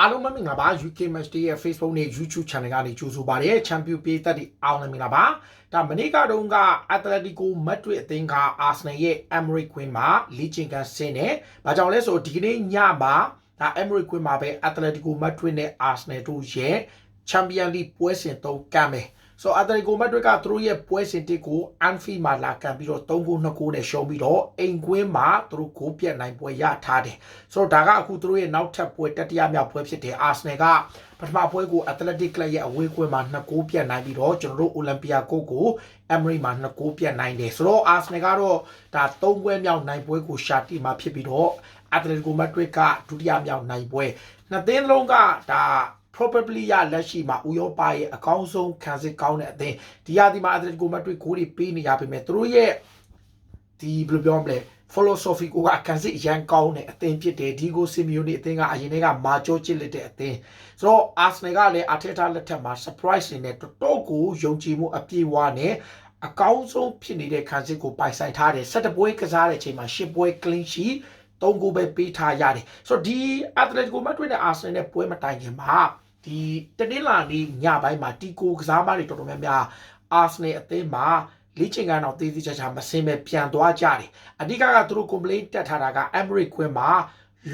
အားလုံးမင်္ဂလာပါ UK Match Day ရဲ့ Facebook နဲ့ YouTube Channel ကနေကြိုဆိုပါရစေ။ Champion ပြည်သက်တွေအားလုံးမင်္ဂလာပါ။ဒါမနေ့ကတုန်းက Atletico Madrid အသင်းက Arsenal ရဲ့ Emirates Queen မှာလီချင်ကန်ဆင်းတယ်။ဘာကြောင့်လဲဆိုတော့ဒီကနေ့ညမှာဒါ Emirates Queen မှာပဲ Atletico Madrid နဲ့ Arsenal တို့ရဲ့ Champion League ပွဲစဉ်သုံးကမ်းမယ်။ ဆိုတော့ Atletico Madrid ကသူတို့ရဲ့ပွဲစဉ်တစ်ကို Anfield မှာလာကန်ပြီးတော့3ဂိုး2ဂိုးနဲ့ရှုံးပြီးတော့အိမ်ကွင်းမှာသူတို့ဂိုးပြတ်နိုင်ပွဲရထားတယ်။ဆိုတော့ဒါကအခုသူတို့ရဲ့နောက်ထပ်ပွဲတတိယမြောက်ပွဲဖြစ်တယ်။ Arsenal ကပထမပွဲကို Athletic Club ရဲ့အဝေးကွင်းမှာ2ဂိုးပြတ်နိုင်ပြီးတော့ကျွန်တော်တို့ Olympia ကိုကို Emery မှာ2ဂိုးပြတ်နိုင်တယ်။ဆိုတော့ Arsenal ကတော့ဒါ3ပွဲမြောက်နိုင်ပွဲကိုရှာတိမှာဖြစ်ပြီးတော့ Atletico Madrid ကဒုတိယမြောက်နိုင်ပွဲနှစ်သင်းလုံးကဒါ probably ရလက်ရှိမှာဥရောပရဲ့အကောင်းဆုံးခံစစ်ကောင်းတဲ့အသင်းဒီရာဒီမှာ Atletico Madrid ဂိုးတွေပေးနေရပေမဲ့သူတို့ရဲ့ဒီဘယ်လိုပြောမလဲ philosophy ကိုကခံစစ်ရန်ကောင်းတဲ့အသင်းဖြစ်တယ်ဒီကိုစီမီယိုနီအသင်းကအရင်ကမာကျောချစ်လက်တဲ့အသင်းဆိုတော့ Arsenal ကလည်း Arteta လက်ထက်မှာ surprise နေနဲ့တော်တော်ကိုယုံကြည်မှုအပြည့်အဝနဲ့အကောင်းဆုံးဖြစ်နေတဲ့ခံစစ်ကိုပိုင်ဆိုင်ထားတယ်17ပွဲကစားတဲ့အချိန်မှာ10ပွဲ clean sheet သုံးဂိုးပဲပေးထားရတယ်ဆိုတော့ဒီ Atletico Madrid နဲ့ Arsenal နဲ့ပွဲမတိုင်ခင်မှာ ဒီတနင်္လာနေ့ညပိုင်းမှာတီကိုကစားမတွေတော်တော်များများ Arsenal အသင်းမှာလေ့ကျင့်ခန်းတော့တည်တည်ချာချာမစင်ပဲပြန်သွားကြတယ်အဓိကကသူတို့ complaint တက်ထားတာက Emirates ခွင်းမှာ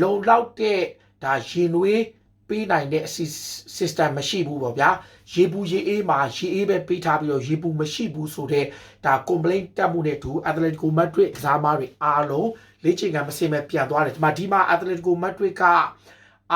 လုံလောက်တဲ့ဒါရင်နွေးပေးနိုင်တဲ့ system မရှိဘူးပေါ့ဗျာရေပူရေအေးမှာရေအေးပဲပေးထားပြီးတော့ရေပူမရှိဘူးဆိုတော့ဒါ complaint တက်မှုနဲ့တူ Atletico Madrid ကစားမတွေအားလုံးလေ့ကျင့်ခန်းမစင်ပဲပြန်သွားတယ်ဒီမှာဒီမှာ Atletico Madrid က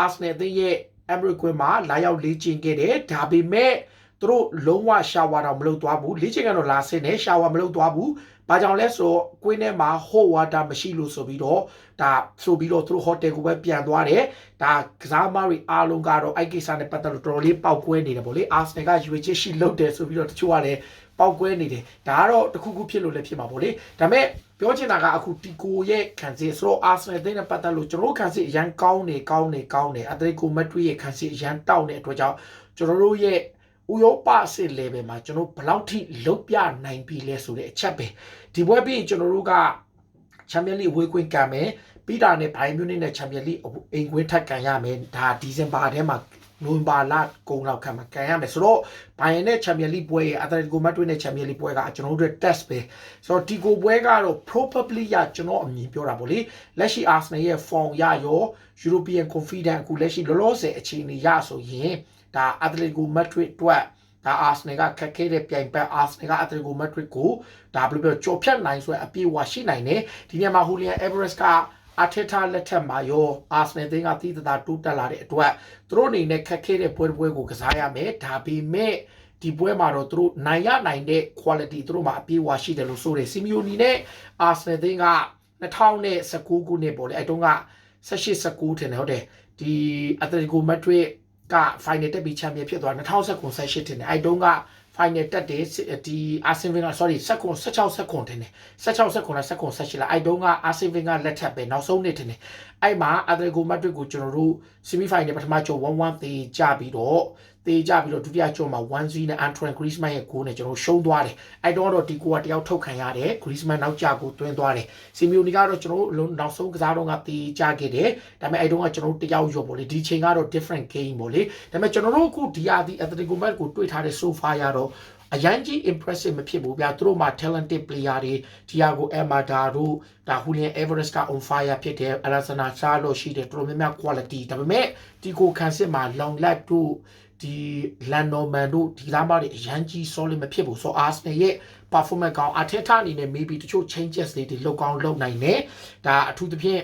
Arsenal အသင်းရဲ့ Emirates ခွင်းမှာလာရောက်လေ့ကျင့်ခဲ့တယ်ဒါပေမဲ့ သူတို့လုံးဝရှာဝါတော့မလုပ်သွားဘူးလေ့ကျင့်ကတော့လာဆင်းတယ်ရှာဝါမလုပ်သွားဘူးဘာကြောင့်လဲဆိုတော့ကွင်းထဲမှာ hot water မရှိလို့ဆိုပြီးတော့ဒါဆိုပြီးတော့သူတို့ hotel ကိုပဲပြန်သွားတယ်ဒါကစားမတွေအားလုံးကတော့အဲ့ကိစ္စနဲ့ပတ်သက်လို့တော်တော်လေးပောက်ကွဲနေတယ်ဗောလေ Arsenal ကရွေချစ်ရှိလုပ်တယ်ဆိုပြီးတော့တချို့ကလည်းပောက်ကွဲနေတယ်ဒါကတော့တခုခုဖြစ်လို့လည်းဖြစ်မှာဗောလေဒါပေမဲ့ပြောချင်တာကအခုတီကိုရဲ့ခံစစ်ဆိုတော့ Arsenal အသင်းနဲ့ပတ်သက်လို့ကျွန်တော်တို့ခံစစ်အရန်ကောင်းနေကောင်းနေကောင်းနေ Atletico Madrid ရဲ့ခံစစ်အရန်တောက်နေတဲ့အတွက်ကြောင့်ကျွန်တော်တို့ရဲ့ ဥရောပစစ် level မှာကျွန်တော်ဘယ်လောက်ထိလုတ်ပြနိုင်ပြီလဲဆိုတဲ့အချက်ပဲဒီဘွဲပြီးကျွန်တော်တို့ကချန်ပီယံလိဝေးခွင့်ကံမယ်ပြီးတာနဲ့ဘိုင်မြူနစ်နဲ့ချန်ပီယံလိအိမ်ခွင့်ထပ်ကန်ရမယ်ဒါဒီဇင်ဘာထဲမှာ နိုဝင်ဘာလကုန်လောက်ခံမှာကန်ရမယ်ဆိုတော့ဘိုင်ယန်နဲ့ချန်ပီယံလိပွဲရဲ့အတလက်တီကိုမတ်တွေနဲ့ချန်ပီယံလိပွဲကကျွန်တော်တို့ test ပဲဆိုတော့ဒီကိုပွဲကတော့ probably ရကျွန်တော်အမြင်ပြောတာပေါ့လေလက်ရှိ Arsenal ရဲ့ form ရရော European confidence အခုလက်ရှိလောလောဆယ်အခြေအနေရဆိုရင်ဒါ Atletico Madrid အတွက်ဒါ Arsenal ကခက်ခဲတဲ့ပြိုင်ပွဲ Arsenal က Atletico Madrid ကိုဒါဘယ်လိုပြောကြော်ဖြတ်နိုင်ဆိုအပြည့်အဝရှိနိုင်တယ်ဒီနေရာမှာ Julian Alvarez က အထက်ထလက်ထက်မှာရောအာဆနယ်သင်းကတီးတသားတိုးတက်လာတဲ့အတွက်သူတို့အနေနဲ့ခက်ခဲတဲ့ပွဲပွဲကိုကစားရမယ်ဒါပေမဲ့ဒီပွဲမှာတော့သူတို့နိုင်ရနိုင်တဲ့ quality သူတို့မှာအပြည့်အဝရှိတယ်လို့ဆိုတယ်စီမီယိုနီနဲ့အာဆနယ်သင်းက2019ခုနှစ်ပေါ့လေအဲတုန်းက18 19ထင်တယ်ဟုတ်တယ်ဒီအက်တလက်တီကိုမက်ဒရစ်က final တက်ပြီးချန်ပီယံဖြစ်သွား2019 18ထင်တယ်အဲတုန်းက final တက်တယ်ဒီအာဆင်ဗင်က sorry 16 16 16တင်တယ်16 16လား16 18လားအဲ့တုန်းကအာဆင်ဗင်ကလက်ထပ်ပဲနောက်ဆုံးနေ့တင်တယ်အဲ့မှာအတလက်ကိုမက်ဒရစ်ကိုကျွန်တော်တို့ semi final ပထမကျော်1-1သေကြပြီးတော့သေကြပြီးတော့ဒုတိယကျော်မှာ1-0နဲ့ Antoine Griezmann ရဲ့ဂိုးနဲ့ကျွန်တော်ရှုံးသွားတယ်အဲ့တော့တော့ဒီကိုကတယောက်ထုတ်ခံရတယ် Griezmann နောက်ကျကိုတွင်းသွားတယ်စီမီယိုနီကတော့ကျွန်တော်တို့နောက်ဆုံးကစားတော့ကသေကြခဲ့တယ်ဒါပေမဲ့အဲ့တုန်းကကျွန်တော်တို့တယောက်ရောပေါ့လေဒီချိန်ကတော့ different game ပေါ့လေဒါပေမဲ့ကျွန်တော်တို့အခုဒီအာဒီ Atletico Madrid ကိုတွေ့ထားတဲ့ so far ရတော့ အရန်ကြီး impressive မဖြစ်ဘူးဗျာသူတို့မှာ talented player တွေ Thiago Almada တို့ဒါ Julian Alvarez က on fire ဖြစ်တယ် Alexander Charlo ရှိတယ်တော်တော်များများ quality ဒါပေမဲ့ဒီကိုခန်းစစ်မှာ long lat တို့ဒီ Landoman တို့ဒီလားမတွေအရန်ကြီး solid မဖြစ်ဘူးဆို Arsenal ရဲ့ performance ကောင်း Arteta အနေနဲ့ maybe တချို့ changes တွေလုပ်ကောင်းလုပ်နိုင်တယ်ဒါအထူးသဖြင့်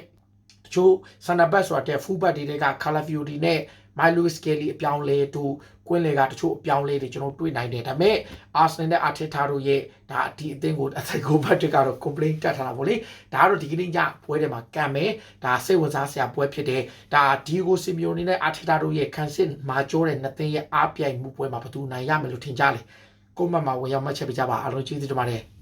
တချို့ center back ဆိုတာတဲ့ full back တွေက Calafiori နဲ့ Milo Skelly အပြောင်းလဲတို့ကွင်းလေကတချို့အပြောင်းလဲတွေကျွန်တော်တွေ့နိုင်တယ်ဒါပေမဲ့ Arsenal နဲ့ Arteta တို့ရဲ့ဒါဒီအသင်းကိုအသက်ကိုဘတ်ကတော့ complaint တက်ထားတာပေါ့လေဒါကတော့ဒီကနေ့ညပွဲထဲမှာကံမယ်ဒါစိတ်ဝင်စားစရာပွဲဖြစ်တယ်ဒါ Diego Simeone နဲ့ Arteta တို့ရဲ့ခံစစ်မာကျောတဲ့နှစ်သင်းရဲ့အားပြိုင်မှုပွဲမှာဘယ်သူနိုင်ရမယ်လို့ထင်ကြလဲကိုမမှာဝင်ရောက်မှတ်ချက်ပေးကြပါအားလုံးကျေးဇူးတင်ပါတယ်